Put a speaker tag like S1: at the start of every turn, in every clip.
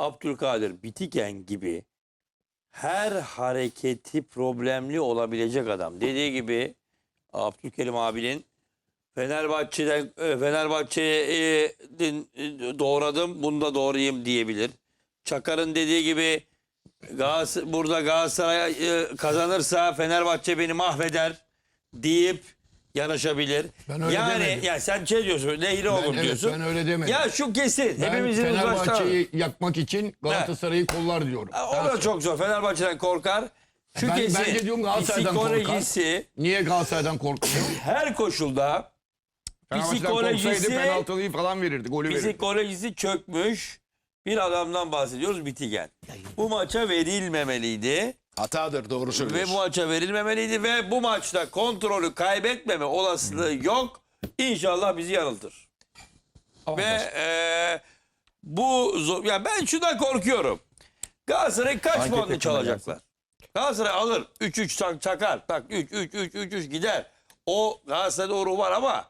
S1: Abdülkadir Bitiken gibi her hareketi problemli olabilecek adam. Dediği gibi Abdülkerim abinin Fenerbahçe'den e, Fenerbahçe'yi doğradım, bunu da doğrayayım diyebilir. Çakar'ın dediği gibi Gaz, burada Galatasaray e, kazanırsa Fenerbahçe beni mahveder deyip yanaşabilir.
S2: Ben öyle
S1: yani
S2: demedim.
S1: ya sen şey diyorsun, nehri olur
S2: evet,
S1: diyorsun.
S2: ben öyle demedim.
S1: Ya şu kesin.
S2: Ben
S1: Hepimizin.
S2: Fenerbahçe'yi yakmak için Galatasaray'ı kollar diyorum.
S1: O da çok zor. Fenerbahçe'den korkar. Şu
S2: Ben-
S1: kesin.
S2: ben de diyorum Galatasaray'dan korkar. Niye Galatasaray'dan korkmuyor?
S1: her koşulda psikolojisi
S3: penaltıyı falan verirdi. Golü verirdi.
S1: psikolojisi çökmüş bir adamdan bahsediyoruz Bitigen. Bu maça verilmemeliydi.
S4: Hatadır doğru
S1: Ve
S4: söylüyorsun.
S1: bu maça verilmemeliydi ve bu maçta kontrolü kaybetmeme olasılığı yok. İnşallah bizi yanıltır. Ve eee, bu zo- ya ben şundan korkuyorum. Galatasaray kaç puanını çalacaklar? Galatasaray alır. 3-3 çak- çakar. Tak 3 3 3 3 3 gider. O Galatasaray'da o ruh var ama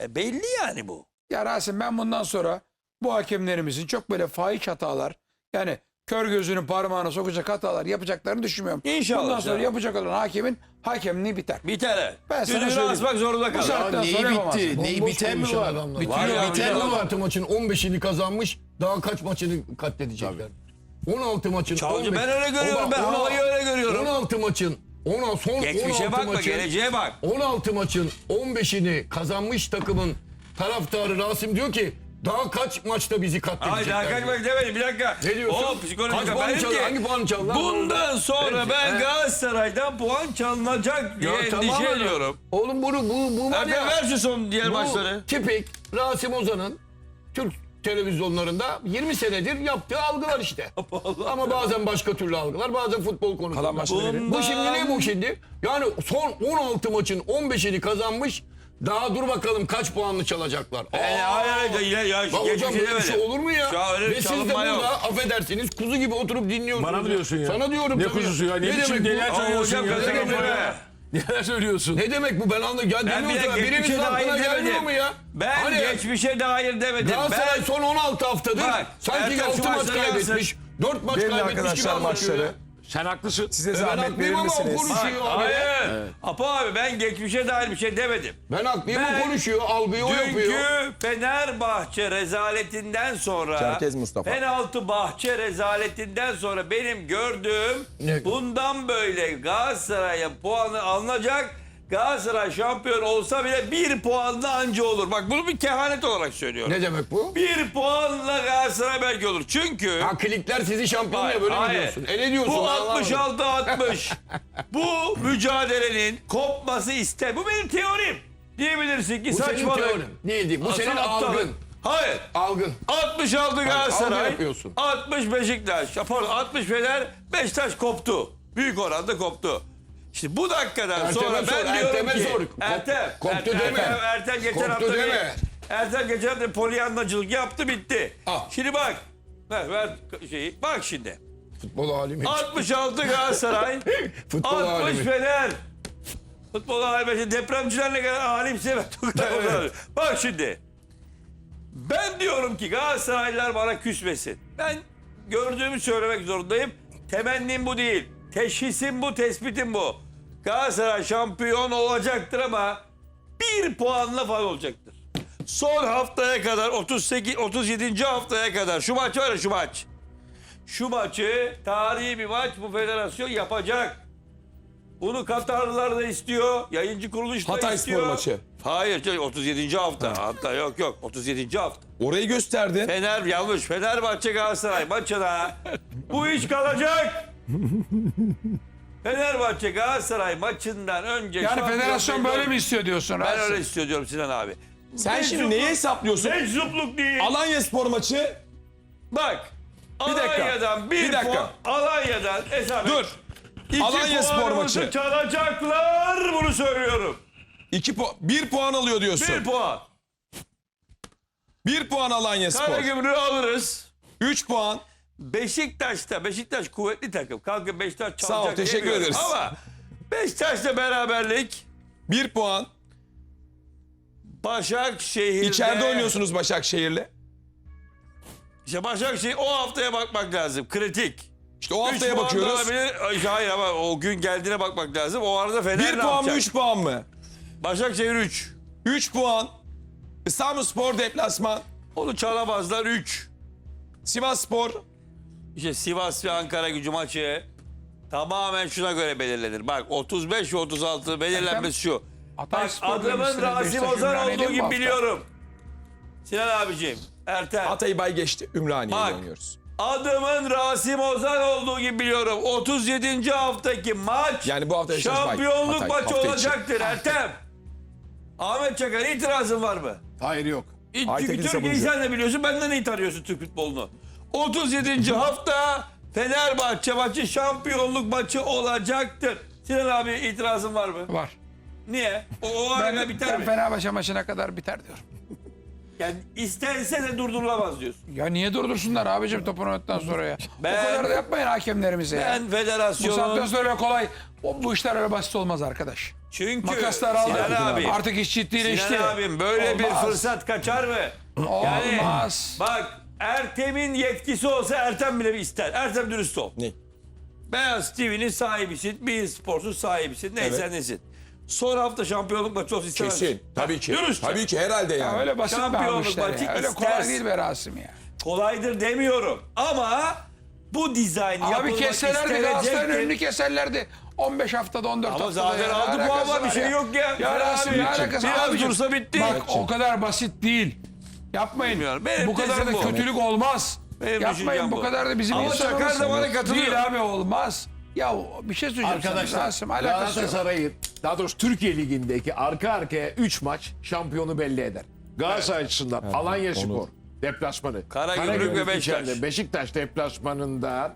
S1: e, belli yani bu.
S5: Ya Rasim ben bundan sonra bu hakemlerimizin çok böyle fahiş hatalar yani kör gözünün parmağına sokacak hatalar yapacaklarını düşünmüyorum.
S1: İnşallah
S5: Bundan sonra
S1: canım.
S5: yapacak olan hakemin hakemliği biter.
S1: Biter. evet.
S5: Ben sana
S1: Düdüğünü
S5: söyleyeyim.
S1: asmak zorunda
S5: Bu
S1: kalır.
S5: saatten
S4: neyi
S5: sonra
S4: bitti?
S5: yapamazsın.
S4: Neyi
S2: Bomboş
S4: biten mi
S2: konuşan
S4: var?
S2: adamlar.
S4: Bitiyor,
S1: Var ya,
S4: biten mi var?
S2: 16 maçın 15'ini kazanmış. Daha kaç maçını katledecekler? 16 maçın
S1: Çalcı
S2: 15
S1: ben öyle görüyorum. Ben
S2: 16
S1: havayı öyle görüyorum.
S2: 16 maçın 16 son
S1: Geçmişe
S2: 16
S1: bakma
S2: maçın
S1: geleceğe bak.
S2: 16 maçın 15'ini kazanmış takımın taraftarı Rasim diyor ki daha kaç maçta bizi katledecekler?
S1: daha kaç bak demedim bir dakika.
S2: Ne diyorsun?
S1: O psikolojik
S2: Kaç puan çaldı? Hangi puanı çaldı?
S1: Bundan sonra ben
S2: he.
S1: Galatasaray'dan puan çalınacak diye
S2: Ya
S1: endişe
S2: tamam ama-
S1: ediyorum.
S2: Oğlum bunu bu bu var ya.
S1: ver şu son diğer
S2: Bu
S1: maçları.
S2: tipik Rasim Ozan'ın Türk televizyonlarında 20 senedir yaptığı algılar işte. Ama bazen başka türlü algılar, bazen futbol konusunda.
S1: Bundan-
S2: Bu şimdi ne bu şimdi? Yani son 16 maçın 15'ini kazanmış. Daha dur bakalım kaç puanlı çalacaklar.
S1: E,
S2: Aa!
S1: hayır hayır ya, ya,
S2: Ya hocam
S1: geçmişe
S2: böyle bir şey olur mu ya?
S1: Şu an öyle bir
S2: Ve siz de
S1: çalınma
S2: burada
S1: yok.
S2: affedersiniz kuzu gibi oturup dinliyorsunuz.
S4: Bana mı diyorsun ya?
S2: Sana diyorum
S4: Ne
S2: tabii.
S4: kuzusu ya? Ne biçim
S2: demek bu?
S4: neler
S1: Aa,
S4: söylüyorsun
S1: hocam
S4: ya?
S1: gaza
S2: Ne demek
S1: getirme.
S2: ya?
S4: Neler söylüyorsun?
S2: Ne demek bu? Ben anladım. Ya
S1: Ben bir de
S2: ya. Birinin
S1: geçmişe
S2: aklına
S1: dair
S2: gelmiyor
S1: demedim.
S2: mu ya?
S1: Ben
S2: Hani
S1: geçmişe dair demedim.
S2: Galatasaray
S1: Ben
S2: son 16 haftadır
S1: Bak,
S2: sanki
S1: Ertem
S2: 6
S1: şu
S2: maç kaybetmiş. 4 maç
S3: Verin
S2: kaybetmiş gibi
S3: arkadaşlar
S2: anlatıyor
S3: maçları.
S2: ya.
S4: Sen haklısın.
S3: Size
S2: Ben
S3: zahmet
S2: haklıyım
S3: verir
S2: ama o
S3: misiniz?
S2: konuşuyor abi.
S1: hayır. Apo abi ben geçmişe dair bir şey demedim.
S2: Ben haklıyım
S1: Ben-
S2: o konuşuyor. Algıyı o yapıyor.
S1: Dünkü Fenerbahçe rezaletinden sonra
S3: Çerkez Mustafa.
S1: penaltı bahçe rezaletinden sonra benim gördüğüm
S2: Ne?
S1: bundan böyle Galatasaray'a puanı alınacak. Galatasaray şampiyon olsa bile bir puanla anca olur. Bak bunu bir kehanet olarak söylüyorum.
S2: Ne demek bu?
S1: Bir puanla Galatasaray belki olur. Çünkü
S2: Ha klikler sizi şampiyon ya böyle mi diyorsun? E ne diyorsun?
S1: Bu
S2: Ben anlamadım.
S1: 66-60. bu mücadelenin kopması iste. Bu benim teorim. Diyebilirsin ki
S2: Bu senin
S1: saçmalık.
S2: teorin. Değildi. Bu senin
S1: aptallık.
S2: algın.
S1: Hayır.
S2: Algın.
S1: 66
S2: algı
S1: Galatasaray,
S2: yapıyorsun.
S1: 60 Beşiktaş, pardon 60 Fener, Beşiktaş koptu. Büyük oranda koptu. İşte bu dakikadan
S2: Ertem'e
S1: sonra ben
S2: sor,
S1: diyorum
S2: Ertem'e
S1: ki
S2: sor. Kop-
S1: Ertem,
S2: koptu
S1: Ertem,
S2: deme.
S1: Ertem, Ertem geçen
S2: Koptu
S1: hafta
S2: deme.
S1: bir- Ertem geçen hafta polyanlacılık yaptı bitti.
S2: Ah.
S1: Şimdi bak. Ver, ver şeyi. Bak şimdi.
S2: Futbol alemi.
S1: 66 Galatasaray,
S2: Futbol
S1: 60
S2: alemi.
S1: Fener. Futbol alemi. Depremciler ne kadar alimse ben
S2: Evet.
S1: Bak şimdi. Ben diyorum ki Galatasaraylılar bana küsmesin. Ben gördüğümü söylemek zorundayım. Temennim bu değil. Teşhisim bu, tespitim bu. Galatasaray şampiyon olacaktır ama bir puanla falan olacaktır. Son haftaya kadar 38 37. haftaya kadar şu maç var ya şu maç. Şu maçı tarihi bir maç bu federasyon yapacak. Bunu Katarlılar da istiyor. Yayıncı kuruluş da
S3: Hatay
S1: istiyor.
S3: Spor maçı.
S1: Hayır canım, 37. hafta. Hatta yok yok 37. hafta.
S3: Orayı gösterdin.
S1: Fener yanlış. Fenerbahçe Galatasaray maçına bu iş kalacak. Fenerbahçe Galatasaray maçından önce
S5: Yani
S1: şampiyon
S5: federasyon
S1: belli
S5: böyle mi istiyor diyorsun
S1: Ben
S5: Rasim?
S1: öyle istiyor diyorum Sinan abi.
S3: Sen şimdi neyi hesaplıyorsun?
S1: Meczupluk değil.
S3: Alanya Spor maçı.
S1: Bak.
S3: Bir dakika,
S1: Alanya'dan bir,
S3: bir dakika.
S1: puan. Alanya'dan hesap et.
S3: Dur.
S1: İki
S3: Alanya Spor
S1: puanımızı
S3: maçı.
S1: çalacaklar bunu söylüyorum.
S3: 2 puan, 1 puan alıyor diyorsun.
S1: Bir puan.
S3: 1 puan Alanya Spor.
S1: Karagümrük'ü alırız.
S3: 3 puan.
S1: Beşiktaş'ta Beşiktaş kuvvetli takım. Kalkın Beşiktaş çalacak
S3: Sağ ol, teşekkür
S1: demiyorum.
S3: ederiz.
S1: Ama Beşiktaş'ta beraberlik
S3: 1 puan.
S1: Başakşehir'de
S3: İçeride oynuyorsunuz Başakşehir'le.
S1: İşte Başakşehir o haftaya bakmak lazım. Kritik.
S3: İşte o
S1: Üç
S3: haftaya
S1: puan da
S3: bakıyoruz.
S1: olabilir. Ay, Hayır ama o gün geldiğine bakmak lazım. O arada Fener
S3: 1
S1: ne
S3: puan mı
S1: yapacak?
S3: 3 puan mı?
S1: Başakşehir 3.
S3: 3 puan. İstanbulspor deplasman.
S1: Onu çalamazlar 3.
S3: Sivasspor.
S1: İşte Sivas ve Ankara gücü maçı tamamen şuna göre belirlenir. Bak 35 ve 36 belirlenmesi şu.
S5: Hatay
S1: Bak adımın
S5: demişsiniz,
S1: Rasim
S5: Beşiktaş
S1: Ozan
S5: Ümraniye'de
S1: olduğu gibi biliyorum. Sinan abiciğim, Ertem.
S3: Hatay'ı bay geçti. Ümraniye'de
S1: Bak.
S3: oynuyoruz.
S1: Adımın Rasim Ozan olduğu gibi biliyorum. 37. haftaki maç
S3: Yani bu hafta
S1: şampiyonluk
S3: Hatay,
S1: maçı
S3: hafta
S1: olacaktır Ertem. Ahmet Çakar itirazın var mı?
S4: Hayır yok.
S1: Çünkü Türkiye'yi sen de biliyorsun. Benden iyi tanıyorsun Türk futbolunu. 37. hafta Fenerbahçe maçı şampiyonluk maçı olacaktır. Sinan abi itirazın var mı?
S5: Var.
S1: Niye? O, o arada
S5: Ben,
S1: biter
S5: ben
S1: mi?
S5: Fenerbahçe maçına kadar biter diyorum.
S1: Yani istense de durdurulamaz diyorsun.
S5: Ya niye durdursunlar abicim topun oynadıktan sonra ya?
S1: Ben-
S5: o kadar da yapmayın hakemlerimize ya.
S1: Ben
S5: Bu saatten
S1: federasyonun...
S5: sonra öyle kolay. O, bu işler öyle basit olmaz arkadaş.
S1: Çünkü
S5: Makaslar al.
S1: Sinan abi,
S5: Artık iş ciddileşti.
S1: Sinan abim böyle bir
S5: Olmaz.
S1: fırsat kaçar mı? Yani
S5: Olmaz.
S1: bak Ertem'in yetkisi olsa Ertem bile bir ister. Ertem dürüst ol.
S3: Ne?
S1: Beyaz TV'nin sahibisin, bir sporsun sahibisin. Neyse
S3: Evet.
S1: nesin. Son hafta şampiyonluk maçı olsun istemez
S3: Kesin.
S1: misin?
S3: Tabii ki.
S1: Dürüst.
S3: Tabii ki herhalde
S5: Ya
S3: yani.
S5: öyle basit
S1: Şampiyonluk maçı
S5: ya? Öyle kolay
S1: istersin.
S5: değil be Rasim ya.
S1: Kolaydır demiyorum. Ama bu dizayn
S5: Abi
S1: yapılmak
S5: keserlerdi Galatasaray'ın
S1: istenecektir.
S5: önünü keserlerdi. 15 haftada 14
S1: Ama
S5: haftada.
S1: zaten
S5: ya.
S1: aldı
S5: Ne
S1: puan
S5: alakası
S1: var bir şey yok ya.
S5: Ya Rasim ne
S1: Abi,
S5: alakası
S1: Biraz
S5: abicim?
S1: dursa bitti.
S5: Bak o kadar basit değil. Yapmayın.
S1: Bilmiyorum. Benim
S5: bu kadar da
S1: bu.
S5: kötülük olmaz.
S1: Benim
S5: Yapmayın
S1: düşüncem
S5: bu
S1: bu.
S5: kadar da bizim
S1: Ama
S5: insanımız.
S1: Çakar da bana katılıyor.
S5: Değil abi olmaz. Ya bir şey söyleyeceğim sana
S4: Arkadaşlar
S5: Rasim. Alakası yok.
S4: Galatasaray'ın daha doğrusu Türkiye Ligi'ndeki arka arkaya 3 maç şampiyonu belli eder. Galatasaray açısından Alanya Spor deplasmanı.
S1: Karagümrük ve Beşiktaş.
S4: içeride Beşiktaş deplasmanından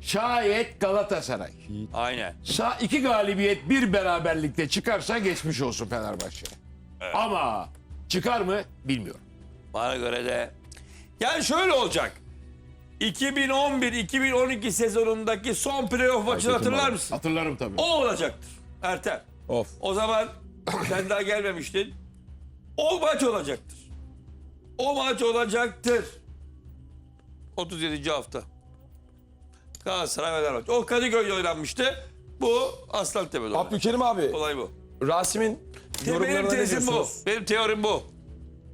S4: şayet Galatasaray.
S1: Aynen.
S4: Sağ iki galibiyet bir beraberlikte çıkarsa geçmiş olsun Fenerbahçe. Ama çıkar mı bilmiyorum.
S1: Bana göre de. Yani şöyle olacak. 2011-2012 sezonundaki son playoff maçını hatırlar mısın?
S4: Hatırlarım tabii.
S1: O olacaktır. Ertem.
S3: Of.
S1: O zaman sen daha gelmemiştin. O maç olacaktır. O maç olacaktır. 37. hafta. Galatasaray Fenerbahçe. O Kadıköy'de oynanmıştı. Bu Aslantepe'de oynandı.
S3: Abdülkerim abi.
S1: Olay bu.
S3: Rasim'in
S1: Benim
S3: yorumlarına ne
S1: tezim bu.
S3: diyorsunuz?
S1: Benim teorim bu.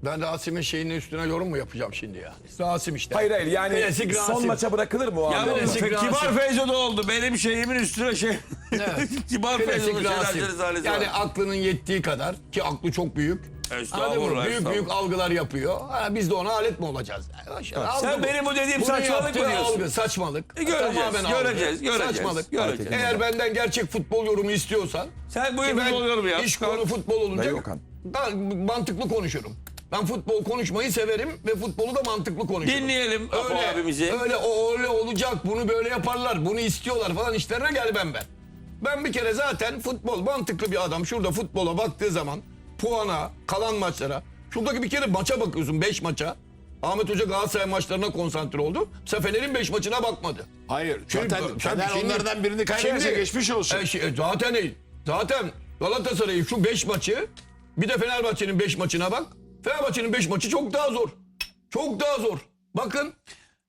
S2: Ben Rasim'in şeyinin üstüne yorum mu yapacağım şimdi ya? Rasim işte.
S3: Hayır hayır yani
S2: Klasik
S3: son
S2: Rasim.
S3: maça bırakılır mı o
S1: Ya
S2: Klasik
S1: kibar
S2: Rasim.
S1: Feyzo'da oldu. Benim şeyimin üstüne şey. kibar Feyzo'da
S2: Klasik
S1: şeyler
S2: Yani
S1: var.
S2: aklının yettiği kadar ki aklı çok büyük.
S1: Estağfurullah,
S2: Anladın mı? Büyük
S1: estağfurullah.
S2: büyük algılar yapıyor. Ha, biz de ona alet mi olacağız? Yani algı
S1: Sen
S2: bu.
S1: benim bu dediğim
S2: Bunun
S1: saçmalık mı
S2: yaptığı
S1: diyorsun?
S2: Algı, saçmalık.
S1: E, göreceğiz,
S2: Tamamen
S1: göreceğiz,
S2: algı.
S1: göreceğiz,
S2: Saçmalık.
S1: Göreceğiz.
S2: Eğer benden gerçek futbol yorumu istiyorsan
S1: Sen bu
S2: ki ben
S1: futbol yorumu yap.
S2: iş konu futbol olunca
S3: Dayı Okan.
S2: ben mantıklı konuşurum. Ben futbol konuşmayı severim ve futbolu da mantıklı konuşurum.
S1: Dinleyelim Apo
S2: öyle,
S1: abimizi.
S2: Öyle o öyle olacak, bunu böyle yaparlar, bunu istiyorlar falan işlerine gelmem ben. Ben bir kere zaten futbol mantıklı bir adam. Şurada futbola baktığı zaman puana, kalan maçlara. Şuradaki bir kere maça bakıyorsun 5 maça. Ahmet Hoca Galatasaray maçlarına konsantre oldu. Seferlerin 5 maçına bakmadı.
S4: Hayır.
S2: Şimdi-
S4: Zaten
S2: tabii
S4: Fener
S2: şimdi-
S4: onlardan birini kaybederse
S2: Şimdi-
S4: geçmiş olsun.
S2: E, şey, zaten değil. Zaten Galatasaray'ın şu 5 maçı bir de Fenerbahçe'nin 5 maçına bak. Fenerbahçe'nin 5 maçı çok daha zor. Çok daha zor. Bakın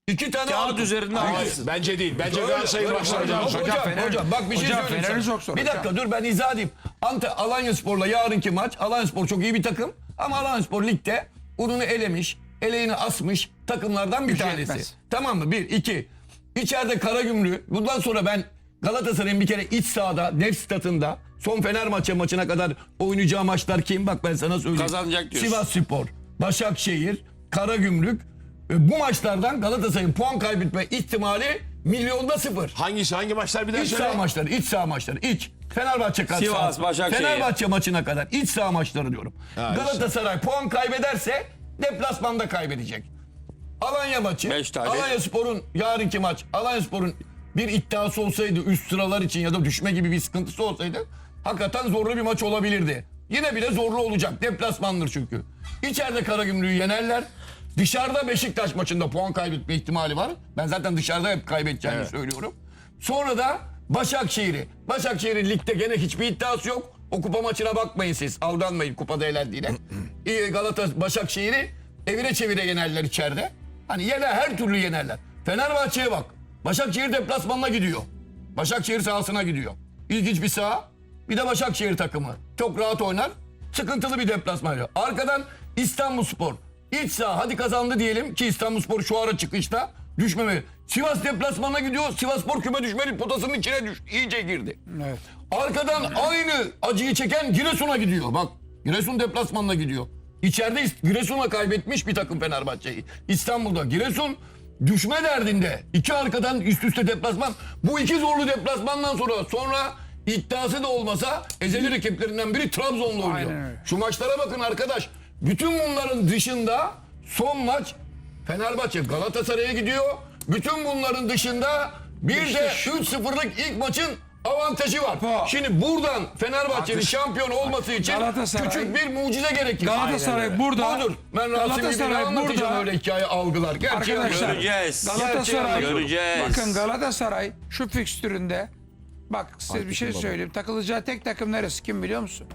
S2: iki tane
S1: Kağıt üzerinde
S4: Hayır,
S1: haklısın.
S4: bence değil. Bence
S2: Öyle,
S4: Galatasaray'ın
S2: öyle.
S4: başlarına
S2: Hocam,
S4: hocam.
S2: hocam,
S5: Fener-
S2: hocam, bak bir şey
S5: hocam,
S2: söyleyeyim
S5: Fener'i
S2: sana.
S5: çok zor
S2: Bir
S5: hocam.
S2: dakika dur ben izah edeyim. Ante Alanyaspor'la yarınki maç. Alanyaspor çok iyi bir takım. Ama Alanyaspor ligde ununu elemiş, eleğini asmış takımlardan bir
S5: Gücü
S2: tanesi.
S5: yetmez.
S2: Tamam mı? Bir, iki. İçeride Karagümrük. Bundan sonra ben Galatasaray'ın bir kere iç sahada, Nef statında son Fenerbahçe maçına kadar oynayacağı maçlar kim? Bak ben sana söyleyeyim.
S1: Kazanacak diyorsun.
S2: Sivas Spor, Başakşehir, Karagümrük. E, Bu maçlardan Galatasaray'ın puan kaybetme ihtimali milyonda sıfır.
S4: Hangisi hangi maçlar bir daha
S2: İç
S4: söyle.
S2: saha maçları, iç saha maçları, iç. Fenerbahçe karşı
S1: Sivas, Başakşehir.
S2: Fenerbahçe maçına kadar iç saha maçları diyorum.
S4: Ha,
S2: Galatasaray puan kaybederse deplasmanda kaybedecek. Alanya maçı.
S1: Beş tane.
S2: Alanya Spor'un yarınki maç. Alanya Spor'un bir iddiası olsaydı üst sıralar için ya da düşme gibi bir sıkıntısı olsaydı hakikaten zorlu bir maç olabilirdi. Yine bile zorlu olacak. Deplasmandır çünkü. İçeride Karagümrük'ü yenerler. Dışarıda Beşiktaş maçında puan kaybetme ihtimali var. Ben zaten dışarıda hep kaybedeceğini söylüyorum. Sonra da Başakşehir'i. Başakşehir'in ligde gene hiçbir iddiası yok. O kupa maçına bakmayın siz. Aldanmayın kupada elendiğine. Galatasaray Başakşehir'i evine çevire yenerler içeride. Hani yener her türlü yenerler. Fenerbahçe'ye bak. Başakşehir deplasmanına gidiyor. Başakşehir sahasına gidiyor. İlginç bir saha. Bir de Başakşehir takımı. Çok rahat oynar. Sıkıntılı bir deplasman. Arkadan İstanbulspor. İç saha hadi kazandı diyelim ki İstanbulspor şu ara çıkışta düşmemeli. Sivas deplasmanına gidiyor. Sivasspor küme düşmeli potasının içine düş, iyice girdi.
S5: Evet.
S2: Arkadan aynı acıyı çeken Giresun'a gidiyor. Bak Giresun deplasmanına gidiyor. İçeride Giresun'a kaybetmiş bir takım Fenerbahçe'yi. İstanbul'da Giresun düşme derdinde. İki arkadan üst üste deplasman. Bu iki zorlu deplasmandan sonra sonra iddiası da olmasa ezeli rakiplerinden biri Trabzon'la oynuyor.
S5: Aynen öyle.
S2: Şu maçlara bakın arkadaş. Bütün bunların dışında son maç Fenerbahçe Galatasaray'a gidiyor. Bütün bunların dışında bir de 3-0'lık ilk maçın avantajı var.
S5: Bu.
S2: Şimdi buradan Fenerbahçe'nin şampiyon olması için küçük bir mucize gerekir.
S5: Galatasaray burada.
S2: Budur. Ben
S5: Galatasaray burada.
S2: öyle hikaye algılar. Gerçeği
S5: Arkadaşlar.
S1: Göreceğiz.
S5: Galatasaray
S1: Göreceğiz.
S5: bakın Galatasaray şu fikstüründe bak size bir şey söyleyeyim. Takılacağı tek takım neresi kim biliyor musun?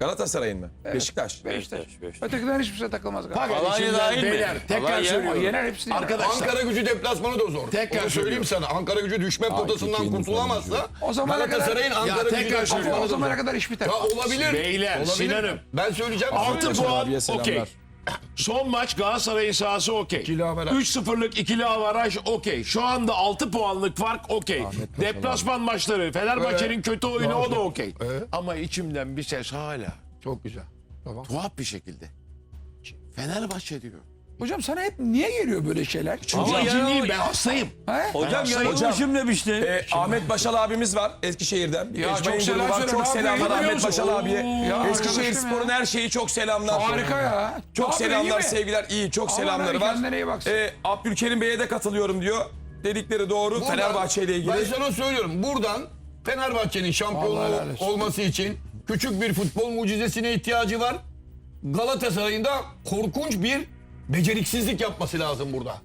S3: Galatasaray'ın mı?
S5: Beşiktaş.
S3: Beşiktaş.
S1: Beşiktaş, Beşiktaş.
S5: Ötekiler hiçbir şey takılmaz Galatasaray.
S4: Bakın
S1: Alanya
S4: içinden
S1: dahil mi?
S4: beyler tekrar
S1: Alanya-
S4: söylüyorum.
S5: yener hepsini. yener.
S4: Arkadaşlar
S2: Ankara gücü deplasmanı da zor.
S4: Tekrar
S2: Onu söyleyeyim sana. Ankara gücü düşme potasından
S3: Türkiye'nin
S2: kurtulamazsa
S5: O zamana kadar-
S2: Galatasaray'ın Ankara gücü
S4: tekrar
S2: deplasmanı
S4: söylüyorum.
S2: da
S5: O
S2: zor.
S5: zamana kadar iş biter.
S2: Ya olabilir.
S4: Beyler,
S2: olabilir.
S4: Sinan'ım.
S2: Ben söyleyeceğim.
S4: 6
S2: söyleyeceğim.
S4: puan
S3: abiye selamlar.
S4: okey. Son maç Galatasaray'ın sahası okey.
S2: İkili averaj.
S4: 3-0'lık ikili avaraj okey. Şu anda 6 puanlık fark okey. Deplasman maçları Fenerbahçe'nin kötü oyunu o da okey.
S2: Evet.
S4: Ama içimden bir ses hala
S2: Çok güzel. Tamam.
S4: tuhaf bir şekilde. Fenerbahçe diyor.
S5: Hocam sana hep niye geliyor böyle şeyler?
S1: Ama
S4: Ama ciddiyim ben hastayım.
S5: He?
S1: Hocam
S4: Hocam-
S1: yanılmışım demiştin.
S3: Ee, Ahmet Başal abimiz var Eskişehir'den.
S5: Ya çok selam
S3: grubu var.
S5: söyle,
S3: Çok selamlar Ahmet
S5: musun?
S3: Başal abiye.
S5: Ya
S3: Eskişehir
S5: arkadaşım
S3: Spor'un her şeyi çok selamlar.
S5: Harika ya.
S3: Çok
S5: yapıyor,
S3: selamlar,
S5: iyi mi?
S3: sevgiler. iyi çok
S5: Aman
S3: selamları
S5: abi,
S3: var.
S5: kendine iyi baksın.
S3: Ee, Abdülkerim Bey'e de katılıyorum diyor. Dedikleri doğru.
S2: Buradan-
S3: Fenerbahçe ile ilgili.
S2: Ben sana söylüyorum. Buradan Fenerbahçe'nin şampiyon
S5: Vallahi helal olsun.
S2: olması için küçük bir futbol mucizesine ihtiyacı var. Galatasaray'ın da korkunç bir beceriksizlik yapması lazım burada.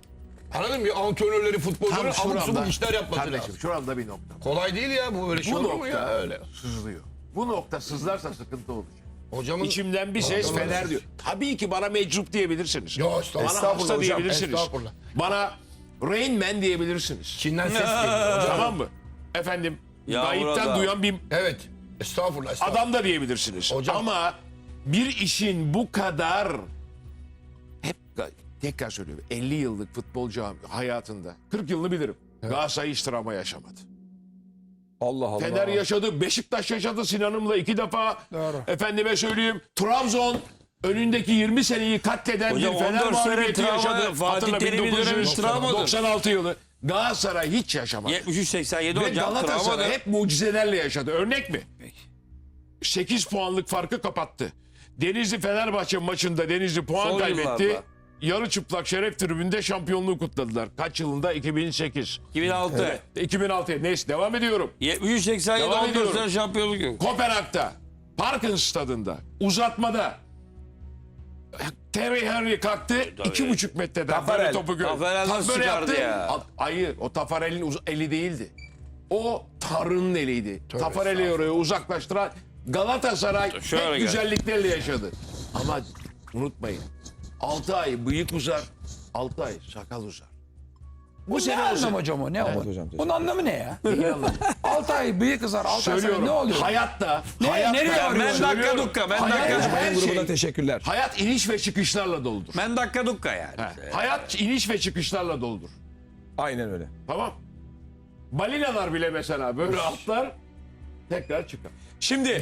S2: Anladın mı? Bir Antrenörleri, futbolcuları abuk subuk işler yapması
S4: Kardeşim
S2: lazım.
S4: şuramda bir nokta.
S2: Kolay değil ya bu böyle şey
S4: Bu
S2: olur mu
S4: nokta
S2: ya öyle.
S4: sızlıyor. Bu nokta sızlarsa sıkıntı olacak.
S2: Hocamın
S4: İçimden bir ses
S2: Doğru.
S4: Fener diyor. Tabii ki bana meczup diyebilirsiniz.
S2: Yo, estağfurullah.
S4: Bana
S2: Estağfurullah
S4: hasta
S2: hocam,
S4: diyebilirsiniz.
S2: estağfurullah.
S4: Bana Rain Man diyebilirsiniz.
S2: Çin'den ses geliyor hocam.
S4: Tamam mı? Efendim
S1: Ya
S4: gayipten
S1: burada-
S4: duyan bir
S2: Evet. Estağfurullah. estağfurullah.
S4: adam da diyebilirsiniz.
S2: Hocam-
S4: Ama bir işin bu kadar tekrar söylüyorum 50 yıllık futbol cami hayatında 40 yılını bilirim. Galatasaray hiç travma yaşamadı.
S3: Allah Allah.
S4: Fener yaşadı, Beşiktaş yaşadı Sinan'ımla iki defa.
S5: Doğru.
S4: Efendime söyleyeyim Trabzon önündeki 20 seneyi katleden
S1: Hocam
S4: bir Fener
S1: 14 sene
S4: mağlubiyeti yaşadı.
S1: Fatih Terim'in dönemi
S4: 1996
S1: travmadır.
S4: 96 yılı. Galatasaray hiç yaşamadı.
S1: 73-87
S4: Ve
S1: hocam
S4: Galatasaray hep mucizelerle yaşadı. Örnek mi? 8 puanlık farkı kapattı. Denizli Fenerbahçe maçında Denizli puan
S1: Son
S4: kaybetti.
S1: yıllarda.
S4: Yarı çıplak şeref tribünde şampiyonluğu kutladılar. Kaç yılında? 2008.
S1: 2006.
S4: 2006. Neyse devam ediyorum.
S1: 73-87
S4: Devam
S1: 14
S4: ediyorum.
S1: şampiyonluk yok.
S4: Kopenhag'da, Parkın stadında, uzatmada Terry Henry kalktı iki buçuk metreden
S3: Tafarel.
S4: böyle topu gördü.
S1: Tafarel
S4: Ta-
S1: nasıl çıkardı ya?
S4: Al- Hayır o Tafarel'in uz- eli değildi. O Tanrı'nın eliydi. Tafarel'i oraya uzaklaştıran Galatasaray
S1: Şöyle
S4: hep güzelliklerle yaşadı. Ama unutmayın 6 ay bıyık uzar, 6 ay sakal uzar. Bu
S5: Ne
S4: sene
S5: anlam
S4: uzar.
S5: hocam o? Ne o?
S3: hocam,
S5: Onun anlamı ne ya?
S4: İyi anladın.
S5: 6 ay bıyık kızar, 6 ay sonra
S4: Söylüyorum.
S5: ne oluyor?
S4: Hayatta,
S5: Ne-
S4: hayatta
S5: nereye varıyor?
S1: men dakika
S4: Söylüyorum.
S1: dukka, men
S4: Hayat-
S1: dakika
S4: her
S3: grubuna
S4: şey-
S3: teşekkürler.
S4: Hayat iniş ve çıkışlarla doludur.
S1: Men dakika dukka yani.
S4: Hayat iniş ve çıkışlarla doludur.
S3: Aynen öyle.
S4: Tamam. Balinalar bile mesela böyle atlar tekrar çıkar.
S3: Şimdi